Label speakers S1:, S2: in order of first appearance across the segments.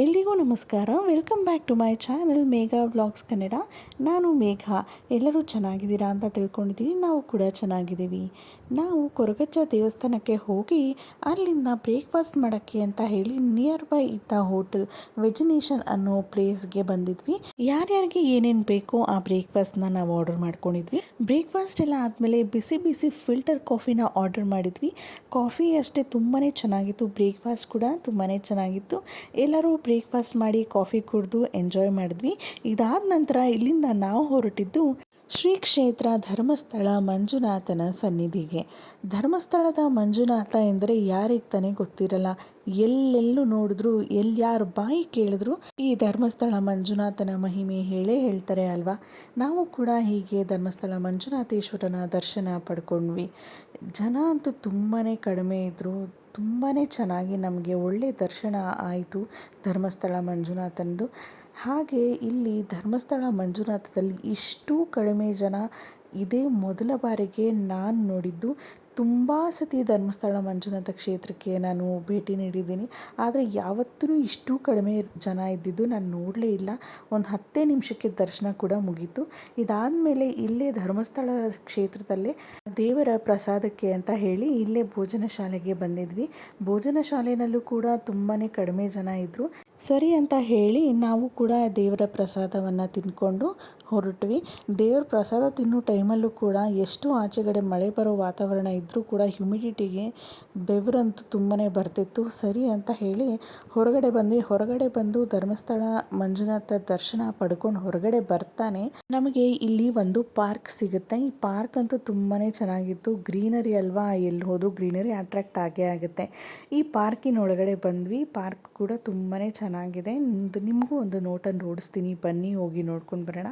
S1: ಎಲ್ರಿಗೂ ನಮಸ್ಕಾರ. Welcome back to my channel Megha vlogs Kannada ನಾನು ಮೇಘ. ಎಲ್ಲರೂ ಚೆನ್ನಾಗಿದ್ದೀರಾ ಅಂತ ತಿಳ್ಕೊಂಡಿದ್ದೀನಿ ನಾವು ಕೂಡ ಚೆನ್ನಾಗಿದ್ದೀವಿ. ನಾವು ಕೊರಗಜ್ಜ ದೇವಸ್ಥಾನಕ್ಕೆ ಹೋಗಿ ಅಲ್ಲಿಂದ ಬ್ರೇಕ್ಫಾಸ್ಟ್ ಮಾಡೋಕ್ಕೆ ಅಂತ ಹೇಳಿ ನಿಯರ್ ಬೈ ಇದ್ದ ಹೋಟೆಲ್ ವೆಜಿನೇಷನ್ ಅನ್ನೋ ಪ್ಲೇಸ್ಗೆ ಬಂದಿದ್ವಿ. ಯಾರ್ಯಾರಿಗೆ ಏನೇನು ಬೇಕೋ ಆ ಬ್ರೇಕ್ಫಾಸ್ಟ್ನ ನಾವು ಆರ್ಡರ್ ಮಾಡ್ಕೊಂಡಿದ್ವಿ. ಬ್ರೇಕ್ಫಾಸ್ಟ್ ಎಲ್ಲ ಆದಮೇಲೆ ಬಿಸಿ ಬಿಸಿ ಫಿಲ್ಟರ್ ಕಾಫಿನ ಆರ್ಡರ್ ಮಾಡಿದ್ವಿ. ಕಾಫಿ ಅಷ್ಟೇ ತುಂಬಾ ಚೆನ್ನಾಗಿತ್ತು. ಬ್ರೇಕ್ಫಾಸ್ಟ್ ಕೂಡ ತುಂಬಾ ಚೆನ್ನಾಗಿತ್ತು. ಎಲ್ಲರೂ ಬ್ರೇಕ್ಫಾಸ್ಟ್ ಮಾಡಿ, ಕಾಫಿ ಕುಡಿದು ಎಂಜಾಯ್ ಮಾಡಿದ್ವಿ. ಇದಾದ ನಂತರ ಇಲ್ಲಿಂದ ನಾವು ಹೊರಟಿದ್ದು ಶ್ರೀ ಕ್ಷೇತ್ರ ಧರ್ಮಸ್ಥಳ ಮಂಜುನಾಥನ ಸನ್ನಿಧಿಗೆ. ಧರ್ಮಸ್ಥಳದ ಮಂಜುನಾಥ ಎಂದರೆ ಯಾರಿಗೆ ತಾನೇ ಗೊತ್ತಿರಲ್ಲ. ಎಲ್ಲೆಲ್ಲೂ ನೋಡಿದ್ರು ಎಲ್ಲಿ ಯಾರು ಬಾಯಿ ಕೇಳಿದ್ರು ಈ ಧರ್ಮಸ್ಥಳ ಮಂಜುನಾಥನ ಮಹಿಮೆ ಹೇಳೇ ಹೇಳ್ತಾರೆ ಅಲ್ವಾ? ನಾವು ಕೂಡ ಹೀಗೆ ಧರ್ಮಸ್ಥಳ ಮಂಜುನಾಥೇಶ್ವರನ ದರ್ಶನ ಪಡ್ಕೊಂಡ್ವಿ. ಜನ ಅಂತೂ ತುಂಬಾ ಕಡಿಮೆ ಇದ್ದರು ತುಂಬಾ ಚೆನ್ನಾಗಿ ನಮಗೆ ಒಳ್ಳೆಯ ದರ್ಶನ ಆಯಿತು ಧರ್ಮಸ್ಥಳ ಮಂಜುನಾಥಂದು. ಹಾಗೆ ಇಲ್ಲಿ ಧರ್ಮಸ್ಥಳ ಮಂಜುನಾಥದಲ್ಲಿ ಇಷ್ಟು ಕಡಿಮೆ ಜನ ಇದೇ ಮೊದಲ ಬಾರಿಗೆ ನಾನು ನೋಡಿದ್ದು. ತುಂಬ ಸತಿ ಧರ್ಮಸ್ಥಳ ಮಂಜುನಾಥ ಕ್ಷೇತ್ರಕ್ಕೆ ನಾನು ಭೇಟಿ ನೀಡಿದ್ದೀನಿ. ಆದರೆ ಯಾವತ್ತೂ ಇಷ್ಟು ಕಡಿಮೆ ಜನ ಇದ್ದಿದ್ದು ನಾನು ನೋಡಲೇ ಇಲ್ಲ. ಒಂದು ಹತ್ತೇ ನಿಮಿಷಕ್ಕೆ ದರ್ಶನ ಕೂಡ ಮುಗೀತು. ಇದಾದಮೇಲೆ ಇಲ್ಲೇ ಧರ್ಮಸ್ಥಳ ಕ್ಷೇತ್ರದಲ್ಲೇ ದೇವರ ಪ್ರಸಾದಕ್ಕೆ ಅಂತ ಹೇಳಿ ಇಲ್ಲೇ ಭೋಜನ ಶಾಲೆಗೆ ಬಂದಿದ್ವಿ. ಭೋಜನ ಶಾಲೆಯಲ್ಲೂ ಕೂಡ ತುಂಬಾ ಕಡಿಮೆ ಜನ ಇದ್ದರು ಸರಿ ಅಂತ ಹೇಳಿ ನಾವು ಕೂಡ ದೇವರ ಪ್ರಸಾದವನ್ನು ತಿಂದ್ಕೊಂಡು ಹೊರಟ್ವಿ. ದೇವ್ರ ಪ್ರಸಾದ ತಿನ್ನೋ ಟೈಮಲ್ಲೂ ಕೂಡ ಎಷ್ಟು ಆಚೆಗಡೆ ಮಳೆ ಬರೋ ವಾತಾವರಣ ಇದ್ದರೂ ಕೂಡ ಹ್ಯುಮಿಡಿಟಿಗೆ ಬೆವರಂತೂ ತುಂಬಾ ಬರ್ತಿತ್ತು. ಸರಿ ಅಂತ ಹೇಳಿ ಹೊರಗಡೆ ಬಂದ್ವಿ. ಹೊರಗಡೆ ಬಂದು ಧರ್ಮಸ್ಥಳ ಮಂಜುನಾಥ ದರ್ಶನ ಪಡ್ಕೊಂಡು ಹೊರಗಡೆ ಬರ್ತಾನೆ. ನಮಗೆ ಇಲ್ಲಿ ಒಂದು ಪಾರ್ಕ್ ಸಿಗುತ್ತೆ. ಈ ಪಾರ್ಕ್ ಅಂತೂ ತುಂಬಾ ಚೆನ್ನಾಗಿತ್ತು. ಗ್ರೀನರಿ ಅಲ್ವಾ? ಎಲ್ಲಿ ಹೋದರೂ ಗ್ರೀನರಿ ಅಟ್ರಾಕ್ಟ್ ಆಗೇ ಆಗುತ್ತೆ. ಈ ಪಾರ್ಕಿನ ಒಳಗಡೆ ಬಂದ್ವಿ. ಪಾರ್ಕ್ ಕೂಡ ತುಂಬಾ ಚೆನ್ನಾಗಿದೆ. ನಿಮಗೂ ಒಂದು ನೋಟನ್ನು ಓಡಿಸ್ತೀನಿ. ಬನ್ನಿ, ಹೋಗಿ ನೋಡ್ಕೊಂಡು ಬರೋಣ.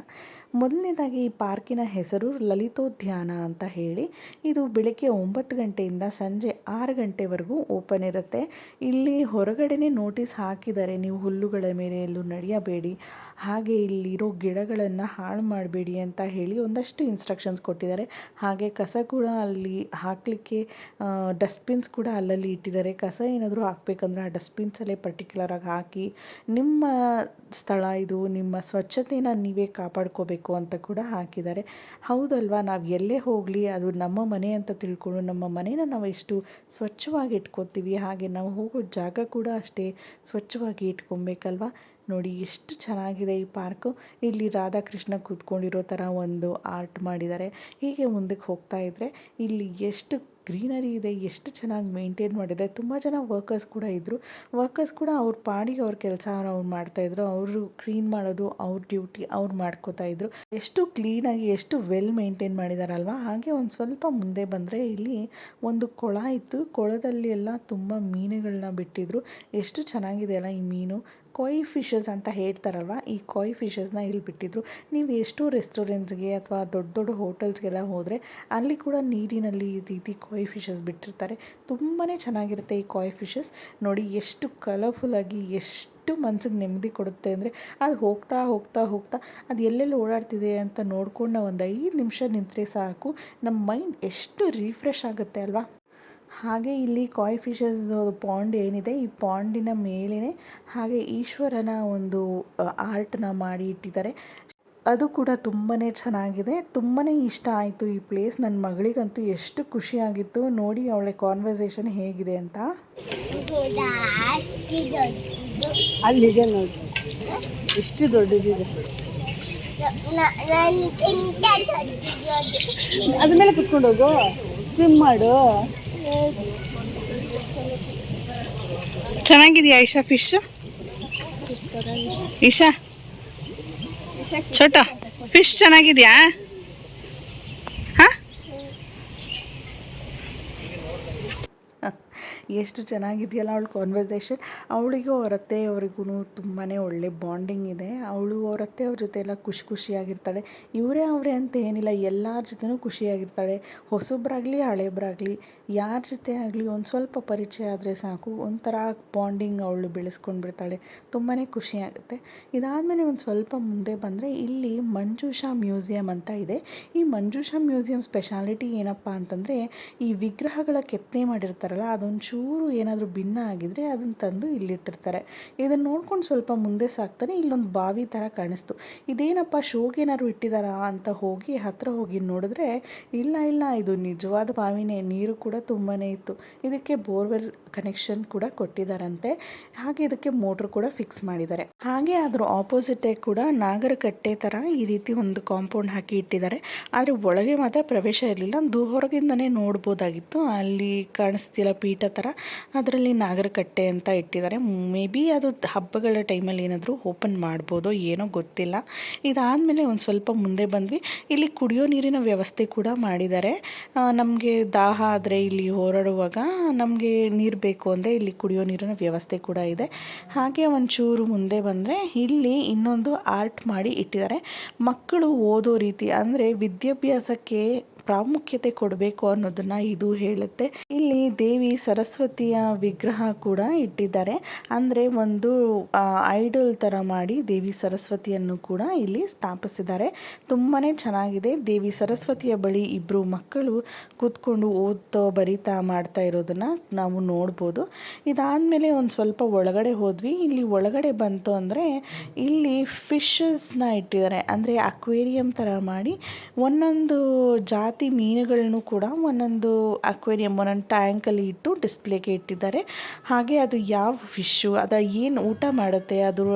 S1: ಮೊದಲನೇದಾಗಿ ಈ ಪಾರ್ಕಿನ ಹೆಸರು ಲಲಿತೋದ್ಯಾನ ಅಂತ ಹೇಳಿ, ಇದು ಬೆಳಗ್ಗೆ ಒಂಬತ್ತು ಗಂಟೆಯಿಂದ ಸಂಜೆ ಆರು ಗಂಟೆವರೆಗೂ ಓಪನ್ ಇರುತ್ತೆ. ಇಲ್ಲಿ ಹೊರಗಡೆನೇ ನೋಟಿಸ್ ಹಾಕಿದ್ದಾರೆ ನೀವು ಹುಲ್ಲುಗಳ ಮೇಲೆ ಎಲ್ಲೂ ನಡೆಯಬೇಡಿ, ಹಾಗೆ ಇಲ್ಲಿರೋ ಗಿಡಗಳನ್ನು ಹಾಳು ಮಾಡಬೇಡಿ ಅಂತ ಹೇಳಿ ಒಂದಷ್ಟು ಇನ್ಸ್ಟ್ರಕ್ಷನ್ಸ್ ಕೊಟ್ಟಿದ್ದಾರೆ. ಹಾಗೆ ಕಸ ಕೂಡ ಅಲ್ಲಿ ಹಾಕಲಿಕ್ಕೆ ಡಸ್ಟ್ಬಿನ್ಸ್ ಕೂಡ ಅಲ್ಲಲ್ಲಿ ಇಟ್ಟಿದ್ದಾರೆ. ಕಸ ಏನಾದರೂ ಹಾಕಬೇಕಂದ್ರೆ ಆ ಡಸ್ಟ್ಬಿನ್ಸಲ್ಲೇ ಪರ್ಟಿಕ್ಯುಲರಾಗಿ ಹಾಕಿ, ನಿಮ್ಮ ಸ್ಥಳ ಇದು, ನಿಮ್ಮ ಸ್ವಚ್ಛತೆಯನ್ನು ನೀವೇ ಕಾಪಾಡ್ಕೋಬೇಕು ಅಂತ ಕೂಡ ಹಾಕಿದ್ದಾರೆ. ಹೌದಲ್ವಾ? ನಾವು ಎಲ್ಲೇ ಹೋಗಲಿ, ಅದು ನಮ್ಮ ಮನೆ ಅಂತ ತಿಳ್ಕೊಂಡು ನಮ್ಮ ಮನೇನ ನಾವು ಎಷ್ಟು ಸ್ವಚ್ಛವಾಗಿ ಇಟ್ಕೋತೀವಿ. ಹಾಗೆ ನಾವು ಹೋಗೋ ಜಾಗ ಕೂಡ ಅಷ್ಟೇ ಸ್ವಚ್ಛವಾಗಿ ಇಟ್ಕೊಬೇಕಲ್ವಾ? ನೋಡಿ, ಎಷ್ಟು ಚೆನ್ನಾಗಿದೆ ಈ ಪಾರ್ಕು. ಇಲ್ಲಿ ರಾಧಾಕೃಷ್ಣ ಕೂತ್ಕೊಂಡಿರೋ ಥರ ಒಂದು ಆರ್ಟ್ ಮಾಡಿದ್ದಾರೆ. ಹೀಗೆ ಮುಂದಕ್ಕೆ ಹೋಗ್ತಾ ಇದ್ದರೆ ಇಲ್ಲಿ ಎಷ್ಟು ಗ್ರೀನರಿ ಇದೆ, ಎಷ್ಟು ಚೆನ್ನಾಗಿ ಮೇಂಟೈನ್ ಮಾಡಿದ್ದಾರೆ, ತುಂಬ ಜನ ವರ್ಕರ್ಸ್ ಕೂಡ ಇದ್ದರು ವರ್ಕರ್ಸ್ ಕೂಡ ಅವ್ರ ಪಾಡಿಗೆ ಅವ್ರ ಕೆಲಸ ಅವ್ರು ಮಾಡ್ತಾಯಿದ್ರು ಅವರು ಕ್ಲೀನ್ ಮಾಡೋದು ಅವ್ರ ಡ್ಯೂಟಿ ಅವ್ರು ಮಾಡ್ಕೋತಾ ಇದ್ರು. ಎಷ್ಟು ಕ್ಲೀನಾಗಿ ಎಷ್ಟು ವೆಲ್ ಮೇಂಟೈನ್ ಮಾಡಿದಾರಲ್ವ? ಹಾಗೆ ಒಂದು ಸ್ವಲ್ಪ ಮುಂದೆ ಬಂದರೆ ಇಲ್ಲಿ ಒಂದು ಕೊಳ ಇತ್ತು. ಕೊಳದಲ್ಲಿ ಎಲ್ಲ ತುಂಬ ಮೀನುಗಳನ್ನ ಬಿಟ್ಟಿದ್ರು. ಎಷ್ಟು ಚೆನ್ನಾಗಿದೆ ಅಲ್ಲ ಈ ಮೀನು. ಕೊಯ್ ಫಿಶಸ್ ಅಂತ ಹೇಳ್ತಾರಲ್ವ, ಈ ಕೊಯ್ ಫಿಶಸ್ನ ಇಲ್ಲಿ ಬಿಟ್ಟಿದ್ರು. ನೀವು ಎಷ್ಟು ರೆಸ್ಟೋರೆಂಟ್ಸ್ಗೆ ಅಥವಾ ದೊಡ್ಡ ದೊಡ್ಡ ಹೋಟೆಲ್ಸ್ಗೆಲ್ಲ ಹೋದರೆ ಅಲ್ಲಿ ಕೂಡ ನೀರಿನಲ್ಲಿ ಈ ರೀತಿ ಕೊಯ್ ಫಿಶಸ್ ಬಿಟ್ಟಿರ್ತಾರೆ. ತುಂಬಾ ಚೆನ್ನಾಗಿರುತ್ತೆ ಈ ಕೊಯ್ ಫಿಶಸ್ ನೋಡಿ ಎಷ್ಟು ಕಲರ್ಫುಲ್ಲಾಗಿ ಎಷ್ಟು ಮನ್ಸಿಗೆ ನೆಮ್ಮದಿ ಕೊಡುತ್ತೆ ಅಂದರೆ ಅದು ಹೋಗ್ತಾ ಹೋಗ್ತಾ ಹೋಗ್ತಾ ಅದು ಎಲ್ಲೆಲ್ಲಿ ಓಡಾಡ್ತಿದೆ ಅಂತ ನೋಡ್ಕೊಂಡು ನಾವು ಒಂದು ಐದು ನಿಮಿಷ ನಿಂತರೆ ಸಾಕು. ನಮ್ಮ ಮೈಂಡ್ ಎಷ್ಟು ರಿಫ್ರೆಶ್ ಆಗುತ್ತೆ ಅಲ್ವಾ? ಹಾಗೆ ಇಲ್ಲಿ ಕಾಯ್ ಫಿಶಸ್ ಪಾಂಡ್ ಏನಿದೆ ಈ ಪಾಂಡಿನ ಮೇಲೇ ಹಾಗೆ ಈಶ್ವರನ ಒಂದು ಆರ್ಟ್ನ ಮಾಡಿ ಇಟ್ಟಿದ್ದಾರೆ. ಅದು ಕೂಡ ತುಂಬಾ ಚೆನ್ನಾಗಿದೆ. ತುಂಬಾ ಇಷ್ಟ ಆಯಿತು ಈ ಪ್ಲೇಸ್. ನನ್ನ ಮಗಳಿಗಂತೂ ಎಷ್ಟು ಖುಷಿಯಾಗಿತ್ತು ನೋಡಿ ಅವಳ ಕಾನ್ವರ್ಸೇಷನ್ ಹೇಗಿದೆ ಅಂತ.
S2: ಅಲ್ಲಿದೆ ನೋಡಿ. ಎಷ್ಟು ದೊಡ್ಡದಿದೆ. ಅದ್ರ ಮೇಲೆ ಕುತ್ಕೊಂಡು ಹೋಗು. ಸ್ವಿಮ್ ಮಾಡು.
S1: ಚೆನ್ನಾಗಿದೆಯಾ ಇಶಾ ಫಿಶ್ ಇಶಾ ಛೋಟ ಫಿಶ್ ಚೆನ್ನಾಗಿದೆಯಾ ಹಾಂ ಎಷ್ಟು ಚೆನ್ನಾಗಿದೆಯಲ್ಲ ಅವಳ ಕಾನ್ವರ್ಸೇಷನ್ ಅವಳಿಗೂ ಅವ್ರ ಅತ್ತೆಯವರಿಗೂ ತುಂಬಾ ಒಳ್ಳೆ ಬಾಂಡಿಂಗ್ ಇದೆ. ಅವಳು ಅವ್ರ ಅತ್ತೆಯವ್ರ ಜೊತೆ ಎಲ್ಲ ಖುಷಿ ಖುಷಿಯಾಗಿರ್ತಾಳೆ. ಇವರೇ ಅವರೇ ಅಂತ ಏನಿಲ್ಲ, ಎಲ್ಲರ ಜೊತೆನೂ ಖುಷಿಯಾಗಿರ್ತಾಳೆ. ಹೊಸಬ್ರಾಗಲಿ, ಹಳೇಬ್ರಾಗಲಿ, ಯಾರ ಜೊತೆ ಆಗಲಿ ಒಂದು ಸ್ವಲ್ಪ ಪರಿಚಯ ಆದರೆ ಸಾಕು. ಒಂಥರ ಬಾಂಡಿಂಗ್ ಅವಳು ಬೆಳೆಸ್ಕೊಂಡು ಬಿಡ್ತಾಳೆ. ತುಂಬಾ ಖುಷಿಯಾಗುತ್ತೆ ಇದಾದಮೇಲೆ ಒಂದು ಸ್ವಲ್ಪ ಮುಂದೆ ಬಂದರೆ ಇಲ್ಲಿ ಮಂಜುಷಾ ಮ್ಯೂಸಿಯಂ ಅಂತ ಇದೆ. ಈ ಮಂಜುಷಾ ಮ್ಯೂಸಿಯಂ ಸ್ಪೆಷಾಲಿಟಿ ಏನಪ್ಪ ಅಂತಂದರೆ ಈ ವಿಗ್ರಹಗಳ ಕೆತ್ತನೆ ಮಾಡಿರ್ತಾರಲ್ಲ ಅದೊಂದು ಒಂಚೂರು ಏನಾದರೂ ಭಿನ್ನ ಆಗಿದ್ರೆ ಅದನ್ನ ತಂದು ಇಲ್ಲಿಟ್ಟಿರ್ತಾರೆ. ಇದನ್ನು ನೋಡ್ಕೊಂಡು ಸ್ವಲ್ಪ ಮುಂದೆ ಸಾಕ್ತಾನೆ ಇಲ್ಲೊಂದು ಬಾವಿ ಥರ ಕಾಣಿಸ್ತು. ಇದೇನಪ್ಪ ಶೋಗೆ ಏನಾದ್ರು ಇಟ್ಟಿದ್ದಾರಾ ಅಂತ ಹೋಗಿ ಹತ್ತಿರ ಹೋಗಿ ನೋಡಿದ್ರೆ ಇಲ್ಲ ಇಲ್ಲ, ಇದು ನಿಜವಾದ ಬಾವಿನೇ, ನೀರು ಕೂಡ ತುಂಬಾ ಇತ್ತು. ಇದಕ್ಕೆ ಬೋರ್ವೆಲ್ ಕನೆಕ್ಷನ್ ಕೂಡ ಕೊಟ್ಟಿದ್ದಾರಂತೆ ಹಾಗೆ ಇದಕ್ಕೆ ಮೋಟ್ರ್ ಕೂಡ ಫಿಕ್ಸ್ ಮಾಡಿದ್ದಾರೆ ಹಾಗೆ ಅದ್ರ ಆಪೋಸಿಟೇ ಕೂಡ ನಾಗರಕಟ್ಟೆ ಥರ ಈ ರೀತಿ ಒಂದು ಕಾಂಪೌಂಡ್ ಹಾಕಿ ಇಟ್ಟಿದ್ದಾರೆ ಆದರೆ ಒಳಗೆ ಮಾತ್ರ ಪ್ರವೇಶ ಇರಲಿಲ್ಲ. ಹೊರಗಿಂದನೇ ನೋಡ್ಬೋದಾಗಿತ್ತು. ಅಲ್ಲಿ ಕಾಣಿಸ್ತಿಲ್ಲ ಪೀಠ ಥರ ಅದರಲ್ಲಿ ನಾಗರಕಟ್ಟೆ ಅಂತ ಇಟ್ಟಿದ್ದಾರೆ. ಮೇ ಬಿ ಅದು ಹಬ್ಬಗಳ ಟೈಮಲ್ಲಿ ಏನಾದರೂ ಓಪನ್ ಮಾಡ್ಬೋದೋ ಏನೋ ಗೊತ್ತಿಲ್ಲ. ಇದಾದಮೇಲೆ ಒಂದು ಸ್ವಲ್ಪ ಮುಂದೆ ಬಂದ್ವಿ. ಇಲ್ಲಿ ಕುಡಿಯೋ ನೀರಿನ ವ್ಯವಸ್ಥೆ ಕೂಡ ಮಾಡಿದ್ದಾರೆ. ನಮಗೆ ದಾಹ ಆದರೆ ಇಲ್ಲಿ ಹೋರಾಡುವಾಗ ನಮಗೆ ನೀರು ಬೇಕು ಅಂದರೆ ಇಲ್ಲಿ ಕುಡಿಯೋ ನೀರಿನ ವ್ಯವಸ್ಥೆ ಕೂಡ ಇದೆ. ಹಾಗೆ ಒಂಚೂರು ಮುಂದೆ ಬಂದರೆ ಇಲ್ಲಿ ಇನ್ನೊಂದು ಆರ್ಟ್ ಮಾಡಿ ಇಟ್ಟಿದ್ದಾರೆ. ಮಕ್ಕಳು ಓದೋ ರೀತಿ ಅಂದರೆ ವಿದ್ಯಾಭ್ಯಾಸಕ್ಕೆ ಪ್ರಾಮುಖ್ಯತೆ ಕೊಡಬೇಕು ಅನ್ನೋದನ್ನ ಇದು ಹೇಳುತ್ತೆ. ಇಲ್ಲಿ ದೇವಿ ಸರಸ್ವತಿಯ ವಿಗ್ರಹ ಕೂಡ ಇಟ್ಟಿದ್ದಾರೆ. ಅಂದರೆ ಒಂದು ಐಡಲ್ ಥರ ಮಾಡಿ ದೇವಿ ಸರಸ್ವತಿಯನ್ನು ಕೂಡ ಇಲ್ಲಿ ಸ್ಥಾಪಿಸಿದ್ದಾರೆ. ತುಂಬಾ ಚೆನ್ನಾಗಿದೆ. ದೇವಿ ಸರಸ್ವತಿಯ ಬಳಿ ಇಬ್ಬರು ಮಕ್ಕಳು ಕೂತ್ಕೊಂಡು ಓದ್ತಾ ಬರಿತಾ ಮಾಡ್ತಾ ಇರೋದನ್ನ ನಾವು ನೋಡ್ಬೋದು. ಇದಾದಮೇಲೆ ಒಂದು ಸ್ವಲ್ಪ ಒಳಗಡೆ ಹೋದ್ವಿ. ಇಲ್ಲಿ ಒಳಗಡೆ ಬಂತು ಅಂದರೆ ಇಲ್ಲಿ ಫಿಶಸ್ನ ಇಟ್ಟಿದ್ದಾರೆ. ಅಂದರೆ ಅಕ್ವೇರಿಯಂ ಥರ ಮಾಡಿ ಒಂದೊಂದು ಜಾತಿ ಮೀನುಗಳನ್ನು ಕೂಡ ಒಂದೊಂದು ಅಕ್ವೇರಿಯಂ, ಒಂದೊಂದು ಟ್ಯಾಂಕಲ್ಲಿ ಇಟ್ಟು ಡಿಸ್ಪ್ಲೇಗೆ ಇಟ್ಟಿದ್ದಾರೆ. ಹಾಗೆ ಅದು ಯಾವ ಫಿಶ್ಶು ಅದು ಏನು ಊಟ ಮಾಡುತ್ತೆ, ಅದರ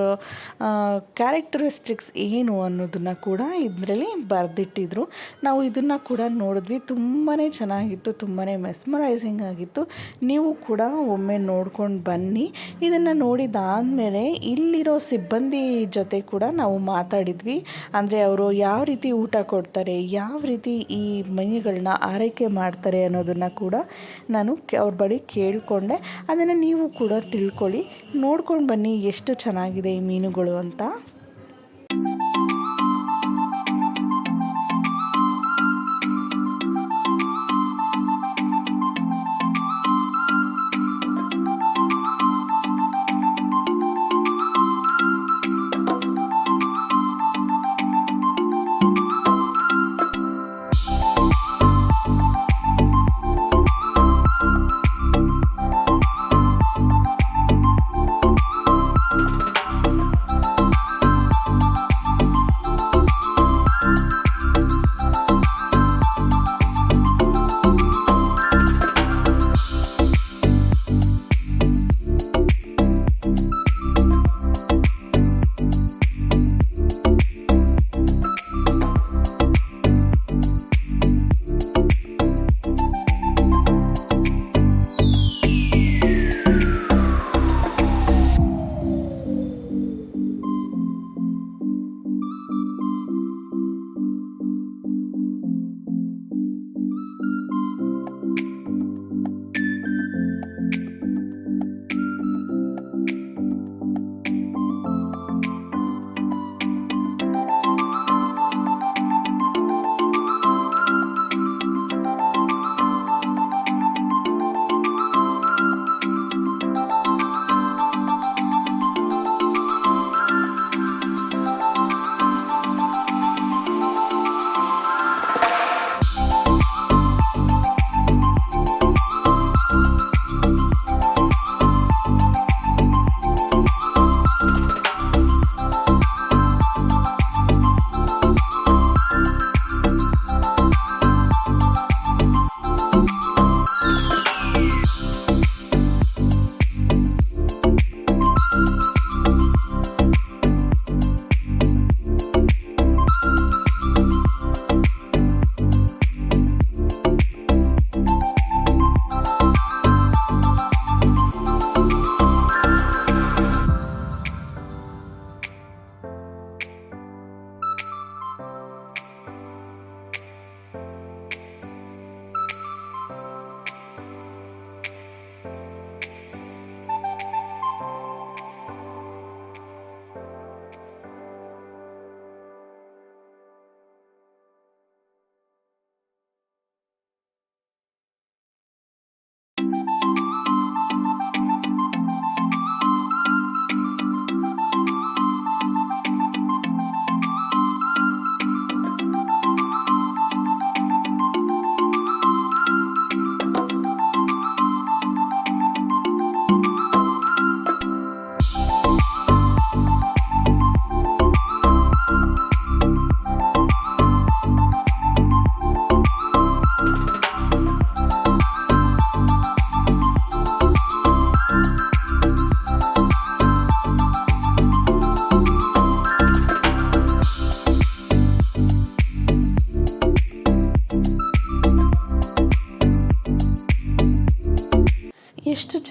S1: ಕ್ಯಾರೆಕ್ಟರಿಸ್ಟಿಕ್ಸ್ ಏನು ಅನ್ನೋದನ್ನು ಕೂಡ ಇದರಲ್ಲಿ ಬರೆದಿಟ್ಟಿದ್ರು. ನಾವು ಇದನ್ನು ಕೂಡ ನೋಡಿದ್ವಿ. ತುಂಬಾ ಚೆನ್ನಾಗಿತ್ತು ತುಂಬಾ ಮೆಸ್ಮರೈಸಿಂಗ್ ಆಗಿತ್ತು. ನೀವು ಕೂಡ ಒಮ್ಮೆ ನೋಡ್ಕೊಂಡು ಬನ್ನಿ. ಇದನ್ನು ನೋಡಿದಾದಮೇಲೆ ಇಲ್ಲಿರೋ ಸಿಬ್ಬಂದಿ ಜೊತೆ ಕೂಡ ನಾವು ಮಾತಾಡಿದ್ವಿ. ಅಂದರೆ ಅವರು ಯಾವ ರೀತಿ ಊಟ ಕೊಡ್ತಾರೆ, ಯಾವ ರೀತಿ ಈ ಮೀನುಗಳನ್ನ ಆರೈಕೆ ಮಾಡ್ತಾರೆ ಅನ್ನೋದನ್ನು ಕೂಡ ನಾನು ಅವ್ರ ಬಳಿ ಕೇಳಿಕೊಂಡೆ. ಅದನ್ನು ನೀವು ಕೂಡ ತಿಳ್ಕೊಳ್ಳಿ. ನೋಡ್ಕೊಂಡು ಬನ್ನಿ ಎಷ್ಟು ಚೆನ್ನಾಗಿದೆ ಈ ಮೀನುಗಳು ಅಂತ.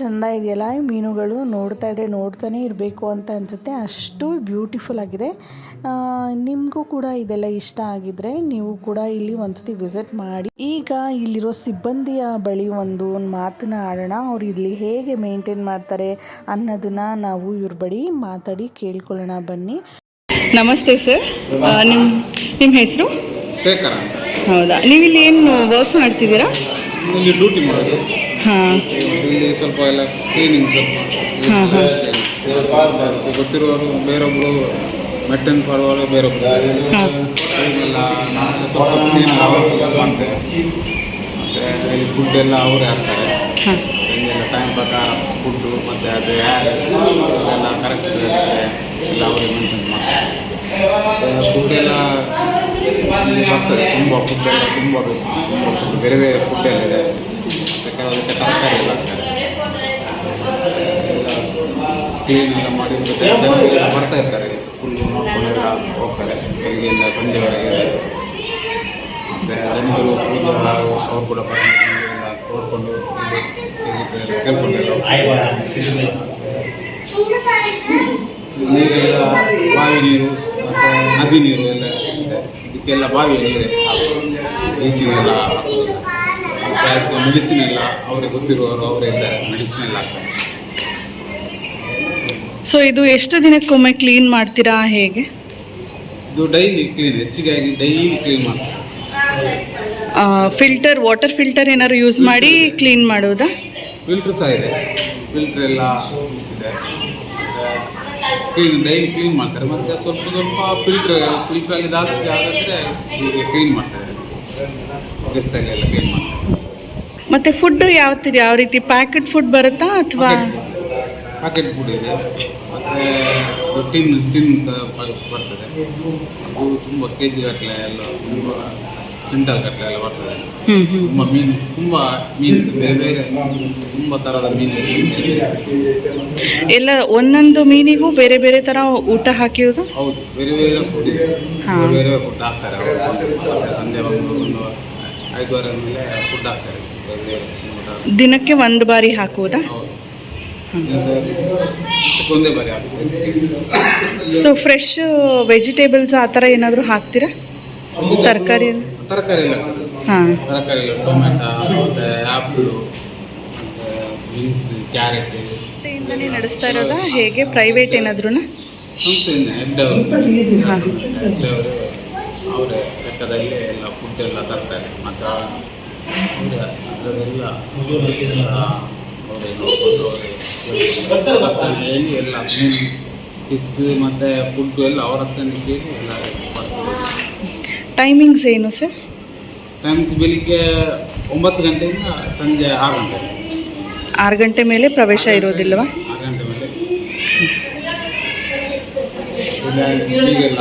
S1: ಚೆಂದ ಇದೆಯಲ್ಲ ಈ ಮೀನುಗಳು ನೋಡ್ತಾ ಇದ್ರೆ ನೋಡ್ತಾನೆ ಇರಬೇಕು ಅಂತ ಅನಿಸುತ್ತೆ. ಅಷ್ಟು ಬ್ಯೂಟಿಫುಲ್ ಆಗಿದೆ. ನಿಮಗೂ ಕೂಡ ಇದೆಲ್ಲ ಇಷ್ಟ ಆಗಿದ್ರೆ ನೀವು ಕೂಡ ಇಲ್ಲಿ ಒಂದ್ಸತಿ ವಿಸಿಟ್ ಮಾಡಿ. ಈಗ ಇಲ್ಲಿರೋ ಸಿಬ್ಬಂದಿಯ ಬಳಿ ಒಂದು ಮಾತನ್ನ ಆಡೋಣ. ಅವ್ರು ಇಲ್ಲಿ ಹೇಗೆ ಮೇಂಟೈನ್ ಮಾಡ್ತಾರೆ ಅನ್ನೋದನ್ನ ನಾವು ಇವ್ರ ಬಳಿ ಮಾತಾಡಿ ಕೇಳ್ಕೊಳ್ಳೋಣ. ಬನ್ನಿ.
S2: ನಮಸ್ತೆ ಸರ್ ನಿಮ್ಮ ನಿಮ್ಮ ಹೆಸರು? ಹೌದಾ? ನೀವು ಇಲ್ಲಿ ಏನು ವರ್ಕ್ ಮಾಡ್ತಿದ್ದೀರಾ?
S3: ಡ್ಯೂಟಿ ಮಾಡೋದು.
S2: ಹಾಂ
S3: ಇಲ್ಲಿ ಸ್ವಲ್ಪ ಎಲ್ಲ ಕ್ಲೀನಿಂಗ್. ಸ್ವಲ್ಪ ಗೊತ್ತಿರುವವರು ಬೇರೊಬ್ಬರು ಮೆಟ್ಟನ್ ಮಾಡುವವರು ಬೇರೊಬ್ಬರು ಸ್ವಲ್ಪ ಕ್ಲೀನ್ ಅವರು ಮಾಡ್ತೇವೆ ಮತ್ತು ಫುಡ್ ಎಲ್ಲ ಅವರೇ ಹಾಕ್ತಾರೆ.
S2: ಸಂಜೆಲ್ಲ
S3: ಸಂಜೆ ಟೈಮ್ ಪ್ರಕಾರ ಫುಡ್ಡು ಮತ್ತು ಅದು ಅದೆಲ್ಲ ಕರೆಕ್ಟ್ ಇರುತ್ತೆ. ಎಲ್ಲ ಅವರೇ ಮೇಂಟೈನ್ ಮಾಡ್ತಾರೆ. ಫುಡ್ ಎಲ್ಲ ಬರ್ತದೆ. ತುಂಬ ಫುಡ್ ಎಲ್ಲ ತುಂಬ ಬೇಕು. ತುಂಬ ಫುಡ್ ಬೇರೆ ಬೇರೆ ಫುಡ್ ಎಲ್ಲ ಇದೆ. ಮತ್ತು ಕೆಲವದಕ್ಕೆ ತರಕಾರಿ ಎಲ್ಲ ಹಾಕ್ತಾರೆ ಕ್ಲೀನ್ ಎಲ್ಲ ಮಾಡಿ ಬರ್ತಾ ಇರ್ತಾರೆ ಫುಲ್ಲು ನೋಡ್ಕೊಂಡೆಲ್ಲ ಹೋಗ್ತಾರೆ ಬೆಳಿಗ್ಗೆಯಿಂದ ಸಂಜೆವರೆಗೆ ಮತ್ತು ಜನಗಳು ಪೂಜೆ ಅವ್ರು ಕೂಡ ನೋಡಿಕೊಂಡು ಕೇಳ್ಕೊಂಡೆಲ್ಲ ನೀರೆಲ್ಲ ಬಾವಿ ನೀರು ಮತ್ತು ನದಿ ನೀರು ಎಲ್ಲ ಇದೆ ಇದಕ್ಕೆಲ್ಲ ಬಾವಿ ನೀರೇ ಈಚೆಗೆಲ್ಲ ಅದಕ್ಕೆ ಮೆಡಿಸಿನ್ ಎಲ್ಲ ಅವ್ರಿಗೆ ಗೊತ್ತಿರುವವರು ಅವರೇ ಇದ್ದಾರೆ ಮೆಡಿಸಿನ್ ಎಲ್ಲ ಹಾಕ್ತಾರೆ.
S2: ಸೊ ಇದು ಎಷ್ಟು ದಿನಕ್ಕೊಮ್ಮೆ ಕ್ಲೀನ್ ಮಾಡ್ತೀರಾ ಹೇಗೆ?
S3: ಇದು ಡೈಲಿ ಕ್ಲೀನ್ ಹೆಚ್ಚಿಗೆ ಆಗಿ ಡೈಲಿ ಕ್ಲೀನ್ ಮಾಡ್ತಾರೆ
S2: ಫಿಲ್ಟರ್ ವಾಟರ್ ಫಿಲ್ಟರ್ ಏನಾದ್ರು ಯೂಸ್ ಮಾಡಿ ಕ್ಲೀನ್ ಮಾಡೋದಾ?
S3: ಫಿಲ್ಟರ್ ಸಹ ಇದೆ. ಫಿಲ್ಟರ್ ಎಲ್ಲ ಇದೆ. ಕ್ಲೀನ್ ಡೈಲಿ ಕ್ಲೀನ್ ಮಾಡ್ತಾರೆ. ಮತ್ತು ಸ್ವಲ್ಪ ಸ್ವಲ್ಪ ಫಿಲ್ಟರ್ ಫಿಲ್ಟ್ರಲ್ಲಿ ಜಾಸ್ತಿ ಆಗಿದ್ರೆ ಹೀಗೆ ಕ್ಲೀನ್ ಮಾಡ್ತಾರೆ. ಕ್ಲೀನ್ ಮಾಡ್ತಾರೆ.
S2: ಮತ್ತು ಫುಡ್ ಯಾವ ಥರ ಯಾವ ರೀತಿ? ಪ್ಯಾಕೆಟ್ ಫುಡ್ ಬರುತ್ತಾ ಅಥವಾ?
S3: ಪ್ಯಾಕೆಟ್ ಫುಡ್ ಇದೆ. ಮತ್ತು ಟಿನ್ ಟಿನ್ ಬರ್ತದೆ. ಅದು ತುಂಬ ಕೆ ಜಿ ಗಟ್ಟಲೆ ಎಲ್ಲ ತುಂಬ ಕ್ವಿಂಟಲ್ ಗಟ್ಟಲೆ ಎಲ್ಲ ಬರ್ತದೆ. ತುಂಬ ಮೀನು ತುಂಬ ಮೀನು ಬೇರೆ ಬೇರೆ ತುಂಬ ಥರದ ಮೀನು
S2: ಎಲ್ಲ ಒಂದೊಂದು ಮೀನಿಗೂ ಬೇರೆ ಬೇರೆ ಥರ ಊಟ ಹಾಕಿರೋದು?
S3: ಹೌದು. ಬೇರೆ ಬೇರೆ ಫುಡ್ ಇದೆ. ಬೇರೆ ಬೇರೆ ಫುಡ್ ಹಾಕ್ತಾರೆ. ಸಂಜೆ ಬಂದು ಒಂದು ಐದುವರೆ ಮೇಲೆ ಫುಡ್ ಹಾಕ್ತಾರೆ.
S2: ದಿನಕ್ಕೆ ಒಂದು ಬಾರಿ ಹಾಕುವುದಾ? ಸೊ ಫ್ರೆಶ್ ವೆಜಿಟೇಬಲ್ಸ್ ಆ ಥರ ಏನಾದರೂ ಹಾಕ್ತೀರಾ? ತರಕಾರಿ?
S3: ತರಕಾರಿ
S2: ಹಾಂ.
S3: ತರಕಾರಿ ಟೊಮೆಟೊ ಮತ್ತು ಆ್ಯಪಲು ಬೀನ್ಸ್ ಕ್ಯಾರೆಟ್.
S2: ಇಂದನೇ ನಡೆಸ್ತಾ ಇರೋದಾ? ಹೇಗೆ? ಪ್ರೈವೇಟ್ ಏನಾದ್ರೂ
S3: ಅವರೇ. ಲೆಕ್ಕದಲ್ಲಿ ಎಲ್ಲ ಫುಡ್ ಎಲ್ಲ ತರ್ತಾರೆ. ಮತ್ತು ಅದರೆಲ್ಲ ಎಲ್ಲ ಫಿಸ್ ಮತ್ತು ಫುಡ್ಡು ಎಲ್ಲ ಅವ್ರ ಹತ್ರನೇ ಕೇಳಿ ಎಲ್ಲ
S2: ಟೈಮಿಂಗ್ಸ್ ಏನು ಸರ್
S3: ಟೈಮಿಂಗ್ಸ್ ಬೆಳಿಗ್ಗೆ ಒಂಬತ್ತು ಗಂಟೆಯಿಂದ ಸಂಜೆ ಆರು ಗಂಟೆ.
S2: ಆರು ಗಂಟೆ ಮೇಲೆ ಪ್ರವೇಶ ಇರೋದಿಲ್ವಾ
S3: ಆರು ಗಂಟೆ ಮೇಲೆ. ಹೀಗೆಲ್ಲ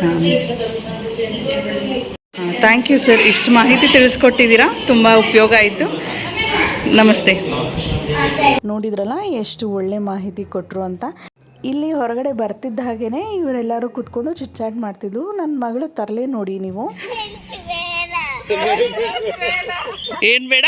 S2: ಹಾಂ. ಥ್ಯಾಂಕ್ ಯು ಸರ್ ಇಷ್ಟು ಮಾಹಿತಿ ತಿಳಿಸ್ಕೊಟ್ಟಿದ್ದೀರಾ? ತುಂಬ ಉಪಯೋಗ ಆಯಿತು. ನಮಸ್ತೆ.
S1: ನೋಡಿದ್ರಲ್ಲ ಎಷ್ಟು ಒಳ್ಳೆ ಮಾಹಿತಿ ಕೊಟ್ಟರು ಅಂತ. ಇಲ್ಲಿ ಹೊರಗಡೆ ಬರ್ತಿದ್ದ ಹಾಗೇನೆ ಇವರೆಲ್ಲರೂ ಕೂತ್ಕೊಂಡು ಚಿಟ್ಚಾಟ್ ಮಾಡ್ತಿದ್ರು. ನನ್ನ ಮಗಳು ತರಲೇ ನೋಡಿ ನೀವು.
S2: ಏನು ಬೇಡ?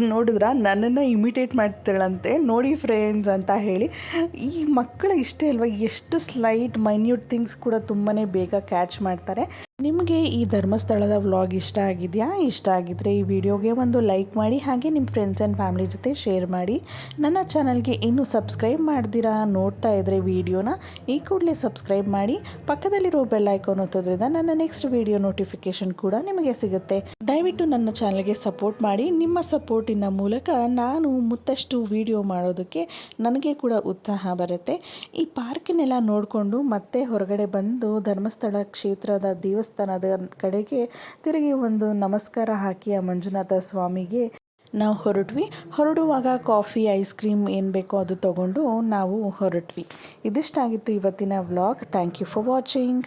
S1: ನೋಡಿದ್ರ? ನನ್ನನ್ನು ಇಮಿಟೇಟ್ ಮಾಡ್ತಾಳಂತೆ ನೋಡಿ ಫ್ರೆಂಡ್ಸ್ ಅಂತ ಹೇಳಿ. ಈ ಮಕ್ಕಳು ಇಷ್ಟೇ ಅಲ್ವಾ? ಎಷ್ಟು ಸ್ಲೈಟ್ ಮೈನ್ಯೂಟ್ ಥಿಂಗ್ಸ್ ಕೂಡ ತುಂಬಾ ಬೇಗ ಕ್ಯಾಚ್ ಮಾಡ್ತಾರೆ. ನಿಮಗೆ ಈ ಧರ್ಮಸ್ಥಳದ ವ್ಲಾಗ್ ಇಷ್ಟ ಆಗಿದೆಯಾ? ಇಷ್ಟ ಆಗಿದ್ರೆ ಈ ವಿಡಿಯೋಗೆ ಒಂದು ಲೈಕ್ ಮಾಡಿ, ಹಾಗೆ ನಿಮ್ಮ ಫ್ರೆಂಡ್ಸ್ ಆ್ಯಂಡ್ ಫ್ಯಾಮಿಲಿ ಜೊತೆ ಶೇರ್ ಮಾಡಿ. ನನ್ನ ಚಾನಲ್ಗೆ ಇನ್ನೂ ಸಬ್ಸ್ಕ್ರೈಬ್ ಮಾಡ್ದಿರಾ ನೋಡ್ತಾ ಇದ್ದರೆ ವಿಡಿಯೋನ, ಈ ಕೂಡಲೇ ಸಬ್ಸ್ಕ್ರೈಬ್ ಮಾಡಿ. ಪಕ್ಕದಲ್ಲಿರೋ ಬೆಲ್ ಐಕಾನ್ ಒತ್ತೋದ್ರಿಂದ ನನ್ನ ನೆಕ್ಸ್ಟ್ ವಿಡಿಯೋ ನೋಟಿಫಿಕೇಷನ್ ಕೂಡ ನಿಮಗೆ ಸಿಗುತ್ತೆ. ದಯವಿಟ್ಟು ನನ್ನ ಚಾನಲ್ಗೆ ಸಪೋರ್ಟ್ ಮಾಡಿ. ನಿಮ್ಮ ಸಪೋರ್ಟಿನ ಮೂಲಕ ನಾನು ಮತ್ತಷ್ಟು ವಿಡಿಯೋ ಮಾಡೋದಕ್ಕೆ ನನಗೆ ಕೂಡ ಉತ್ಸಾಹ ಬರುತ್ತೆ. ಈ ಪಾರ್ಕನ್ನೆಲ್ಲ ನೋಡಿಕೊಂಡು ಮತ್ತೆ ಹೊರಗಡೆ ಬಂದು ಧರ್ಮಸ್ಥಳ ಕ್ಷೇತ್ರದ ದೇವಸ್ಥಾನದ ಕಡೆಗೆ ತಿರುಗಿ ಒಂದು ನಮಸ್ಕಾರ ಹಾಕಿ ಆ ಮಂಜುನಾಥ ಸ್ವಾಮಿಗೆ ನಾವು ಹೊರಟ್ವಿ. ಹೊರಡುವಾಗ ಕಾಫಿ, ಐಸ್ ಕ್ರೀಮ್ ಏನು ಬೇಕೋ ಅದು ತಗೊಂಡು ನಾವು ಹೊರಟ್ವಿ. ಇದಿಷ್ಟಾಗಿತ್ತು ಇವತ್ತಿನ vlog. Thank you for watching